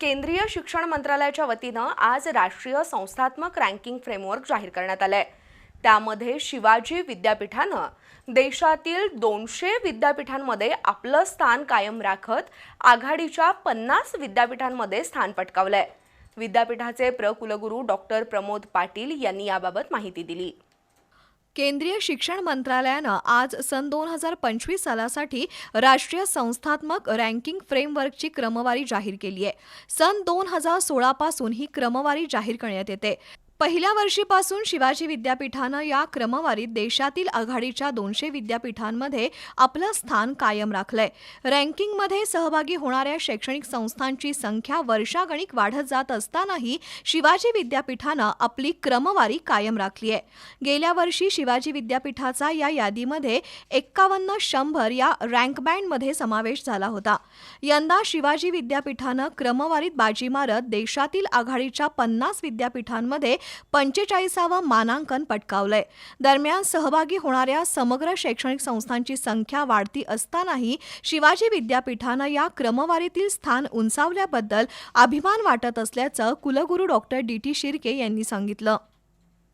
केंद्रीय शिक्षण मंत्रालयाच्या वतीनं आज राष्ट्रीय संस्थात्मक रँकिंग फ्रेमवर्क जाहीर करण्यात आलंय. त्यामध्ये शिवाजी विद्यापीठानं देशातील दोनशे विद्यापीठांमध्ये आपलं स्थान कायम राखत आघाडीच्या पन्नास विद्यापीठांमध्ये स्थान पटकावलंय. विद्यापीठाचे प्र कुलगुरू डॉक्टर प्रमोद पाटील यांनी याबाबत माहिती दिली. केंद्रीय शिक्षण मंत्रालयानं आज सन दोन हजार पंचवीस सालासाठी राष्ट्रीय संस्थात्मक रँकिंग फ्रेमवर्कची क्रमवारी जाहीर केली आहे. सन दोन हजार सोळापासून ही क्रमवारी जाहीर करण्यात येते. पहिल्या वर्षीपासून शिवाजी विद्यापीठानं या क्रमवारीत देशातील आघाडीच्या दोनशे विद्यापीठांमध्ये आपलं स्थान कायम राखलंय. रँकिंगमध्ये सहभागी होणाऱ्या शैक्षणिक संस्थांची संख्या वर्षागणिक वाढत जात असतानाही शिवाजी विद्यापीठानं आपली क्रमवारी कायम राखली आहे गेल्या वर्षी शिवाजी विद्यापीठाचा या यादीमध्ये एक्कावन्न शंभर या रँक बँडमध्ये समावेश झाला होता. यंदा शिवाजी विद्यापीठानं क्रमवारीत बाजी मारत देशातील आघाडीच्या पन्नास विद्यापीठांमध्ये पंचेचाळीसावं मानांकन पटकावलंय. दरम्यान सहभागी होणाऱ्या समग्र शैक्षणिक संस्थांची संख्या वाढती असतानाही शिवाजी विद्यापीठानं या क्रमवारीतील स्थान उंचावल्याबद्दल अभिमान वाटत असल्याचं कुलगुरू डॉक्टर डी टी शिर्के यांनी सांगितलं.